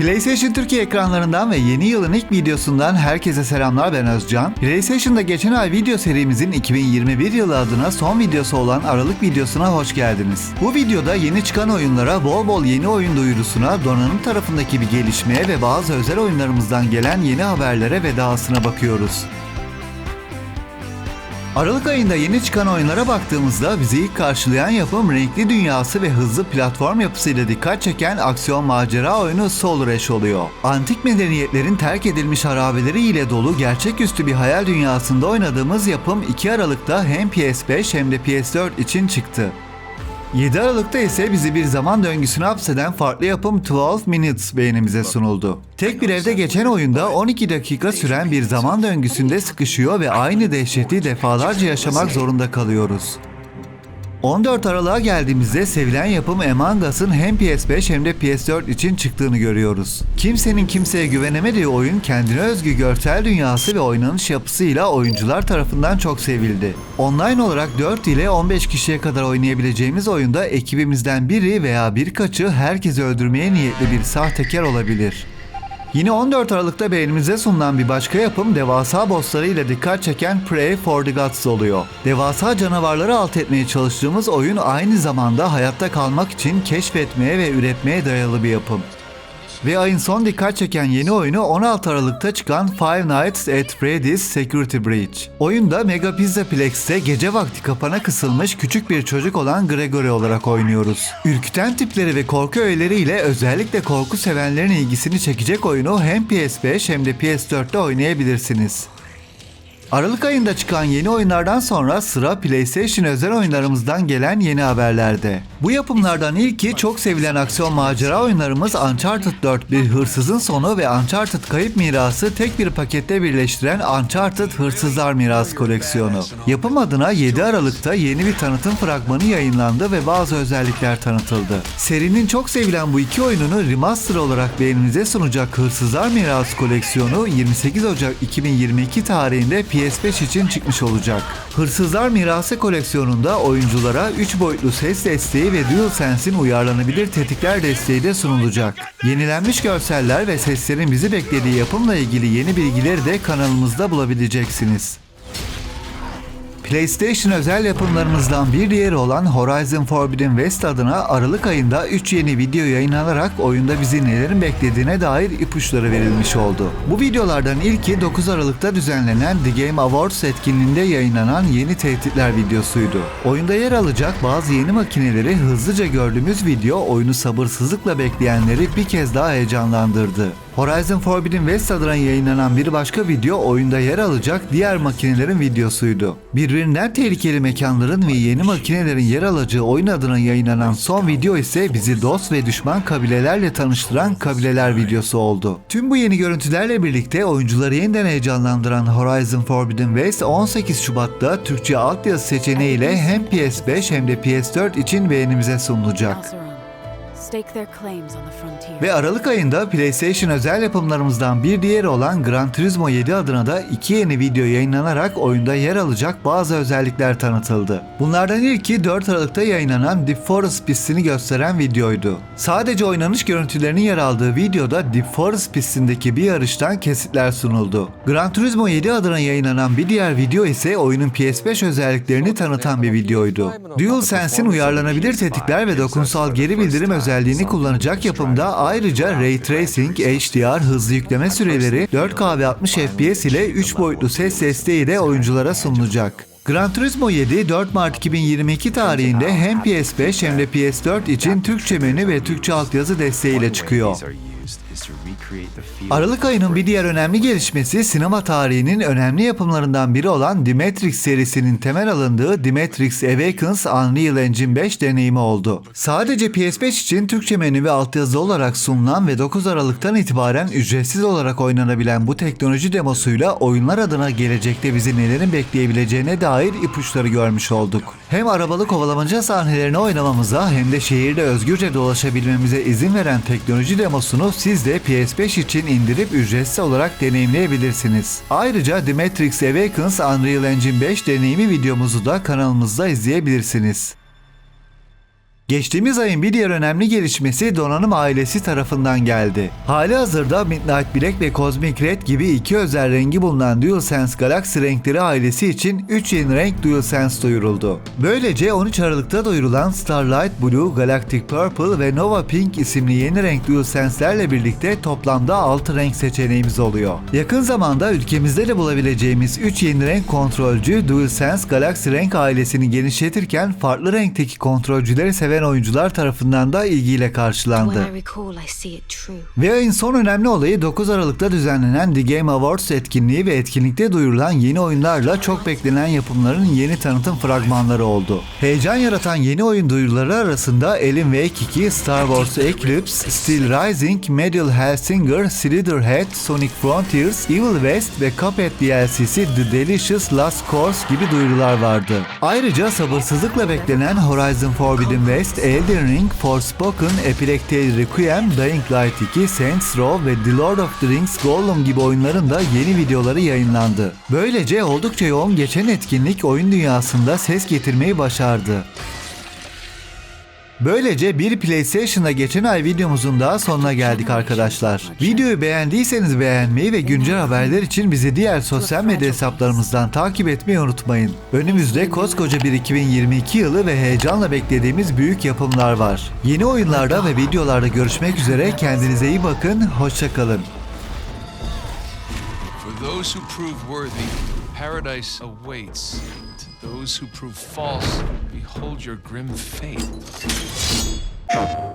PlayStation Türkiye ekranlarından ve yeni yılın ilk videosundan herkese selamlar ben Özcan. PlayStation'da geçen ay video serimizin 2021 yılı adına son videosu olan Aralık videosuna hoş geldiniz. Bu videoda yeni çıkan oyunlara, bol bol yeni oyun duyurusuna, donanım tarafındaki bir gelişmeye ve bazı özel oyunlarımızdan gelen yeni haberlere ve dahasına bakıyoruz. Aralık ayında yeni çıkan oyunlara baktığımızda bizi ilk karşılayan yapım renkli dünyası ve hızlı platform yapısıyla dikkat çeken aksiyon macera oyunu Soul Rush oluyor. Antik medeniyetlerin terk edilmiş harabeleri ile dolu gerçeküstü bir hayal dünyasında oynadığımız yapım 2 Aralık'ta hem PS5 hem de PS4 için çıktı. 7 Aralık'ta ise bizi bir zaman döngüsüne hapseden farklı yapım 12 Minutes beğenimize sunuldu. Tek bir evde geçen oyunda 12 dakika süren bir zaman döngüsünde sıkışıyor ve aynı dehşeti defalarca yaşamak zorunda kalıyoruz. 14 Aralık'a geldiğimizde sevilen yapım Among Us'ın hem PS5 hem de PS4 için çıktığını görüyoruz. Kimsenin kimseye güvenemediği oyun kendine özgü görsel dünyası ve oynanış yapısıyla oyuncular tarafından çok sevildi. Online olarak 4 ile 15 kişiye kadar oynayabileceğimiz oyunda ekibimizden biri veya birkaçı herkesi öldürmeye niyetli bir sahtekar olabilir. Yine 14 Aralık'ta beğenimize sunulan bir başka yapım devasa bossları ile dikkat çeken Prey for the Gods oluyor. Devasa canavarları alt etmeye çalıştığımız oyun aynı zamanda hayatta kalmak için keşfetmeye ve üretmeye dayalı bir yapım. Ve ayın son dikkat çeken yeni oyunu 16 Aralık'ta çıkan Five Nights at Freddy's Security Breach. Oyunda Mega Pizza Plex'te gece vakti kapana kısılmış küçük bir çocuk olan Gregory olarak oynuyoruz. Ürküten tipleri ve korku öğeleriyle özellikle korku sevenlerin ilgisini çekecek oyunu hem PS5 hem de PS4'te oynayabilirsiniz. Aralık ayında çıkan yeni oyunlardan sonra sıra PlayStation özel oyunlarımızdan gelen yeni haberlerde. Bu yapımlardan ilki çok sevilen aksiyon macera oyunlarımız Uncharted 4 bir hırsızın sonu ve Uncharted kayıp mirası tek bir pakette birleştiren Uncharted Hırsızlar Mirası koleksiyonu. Yapım adına 7 Aralık'ta yeni bir tanıtım fragmanı yayınlandı ve bazı özellikler tanıtıldı. Serinin çok sevilen bu iki oyununu remaster olarak beğeninize sunacak Hırsızlar Mirası koleksiyonu 28 Ocak 2022 tarihinde PS5 için çıkmış olacak. Hırsızlar Mirası koleksiyonunda oyunculara 3 boyutlu ses desteği ve DualSense'in uyarlanabilir tetikler desteği de sunulacak. Yenilenmiş görseller ve seslerin bizi beklediği yapımla ilgili yeni bilgileri de kanalımızda bulabileceksiniz. PlayStation özel yapımlarımızdan bir diğeri olan Horizon Forbidden West adına Aralık ayında 3 yeni video yayınlanarak oyunda bizi nelerin beklediğine dair ipuçları verilmiş oldu. Bu videolardan ilki 9 Aralık'ta düzenlenen The Game Awards etkinliğinde yayınlanan yeni tehditler videosuydu. Oyunda yer alacak bazı yeni makineleri hızlıca gördüğümüz video oyunu sabırsızlıkla bekleyenleri bir kez daha heyecanlandırdı. Horizon Forbidden West adına yayınlanan bir başka video oyunda yer alacak diğer makinelerin videosuydu. Birbirinden tehlikeli mekanların ve yeni makinelerin yer alacağı oyun adına yayınlanan son video ise bizi dost ve düşman kabilelerle tanıştıran kabileler videosu oldu. Tüm bu yeni görüntülerle birlikte oyuncuları yeniden heyecanlandıran Horizon Forbidden West 18 Şubat'ta Türkçe altyazı seçeneğiyle hem PS5 hem de PS4 için beğenimize sunulacak. Ve Aralık ayında PlayStation özel yapımlarımızdan bir diğeri olan Gran Turismo 7 adına da iki yeni video yayınlanarak oyunda yer alacak bazı özellikler tanıtıldı. Bunlardan ilki 4 Aralık'ta yayınlanan Deep Forest pistini gösteren videoydu. Sadece oynanış görüntülerinin yer aldığı videoda Deep Forest pistindeki bir yarıştan kesitler sunuldu. Gran Turismo 7 adına yayınlanan bir diğer video ise oyunun PS5 özelliklerini tanıtan bir videoydu. DualSense'in uyarlanabilir tetikler ve dokunsal geri bildirim özelliğini kullanacak yapımda ayrıca Ray Tracing, HDR, hızlı yükleme süreleri, 4K ve 60 FPS ile 3 boyutlu ses desteği de oyunculara sunulacak. Gran Turismo 7 4 Mart 2022 tarihinde hem PS5 hem de PS4 için Türkçe menü ve Türkçe altyazı desteğiyle çıkıyor. Aralık ayının bir diğer önemli gelişmesi sinema tarihinin önemli yapımlarından biri olan The Matrix serisinin temel alındığı The Matrix Awakens Unreal Engine 5 deneyimi oldu. Sadece PS5 için Türkçe menü ve altyazı olarak sunulan ve 9 Aralık'tan itibaren ücretsiz olarak oynanabilen bu teknoloji demosuyla oyunlar adına gelecekte bizi nelerin bekleyebileceğine dair ipuçları görmüş olduk. Hem arabalı kovalamaca sahnelerini oynamamıza hem de şehirde özgürce dolaşabilmemize izin veren teknoloji demosunu siz de PS5 için indirip ücretsiz olarak deneyimleyebilirsiniz. Ayrıca The Matrix Awakens Unreal Engine 5 deneyimi videomuzu da kanalımızda izleyebilirsiniz. Geçtiğimiz ayın bir diğer önemli gelişmesi donanım ailesi tarafından geldi. Hali hazırda Midnight Black ve Cosmic Red gibi iki özel rengi bulunan DualSense Galaxy renkleri ailesi için 3 yeni renk DualSense duyuruldu. Böylece 13 Aralık'ta duyurulan Starlight Blue, Galactic Purple ve Nova Pink isimli yeni renk DualSense'lerle birlikte toplamda 6 renk seçeneğimiz oluyor. Yakın zamanda ülkemizde de bulabileceğimiz 3 yeni renk kontrolcü DualSense Galaxy renk ailesini genişletirken farklı renkteki kontrolcüleri seven oyuncular tarafından da ilgiyle karşılandı. Ve ayın son önemli olayı 9 Aralık'ta düzenlenen The Game Awards etkinliği ve etkinlikte duyurulan yeni oyunlarla çok beklenen yapımların yeni tanıtım fragmanları oldu. Heyecan yaratan yeni oyun duyuruları arasında Alan Wake 2, Star Wars Eclipse, Steel Rising, Medieval Hellsinger, Slitherhead, Sonic Frontiers, Evil West ve Cuphead DLC'si The Delicious Last Course gibi duyurular vardı. Ayrıca sabırsızlıkla beklenen Horizon Forbidden West, Elden Ring, Forspoken, Epic Tale Requiem, Dying Light 2, Saints Row ve The Lord of the Rings Gollum gibi oyunların da yeni videoları yayınlandı. Böylece oldukça yoğun geçen etkinlik oyun dünyasında ses getirmeyi başardı. Böylece bir PlayStation'a geçen ay videomuzun daha sonuna geldik arkadaşlar. Videoyu beğendiyseniz beğenmeyi ve güncel haberler için bizi diğer sosyal medya hesaplarımızdan takip etmeyi unutmayın. Önümüzde koskoca bir 2022 yılı ve heyecanla beklediğimiz büyük yapımlar var. Yeni oyunlarda ve videolarda görüşmek üzere kendinize iyi bakın, hoşçakalın. For those who prove worthy, paradise awaits. Those who prove false, behold your grim fate.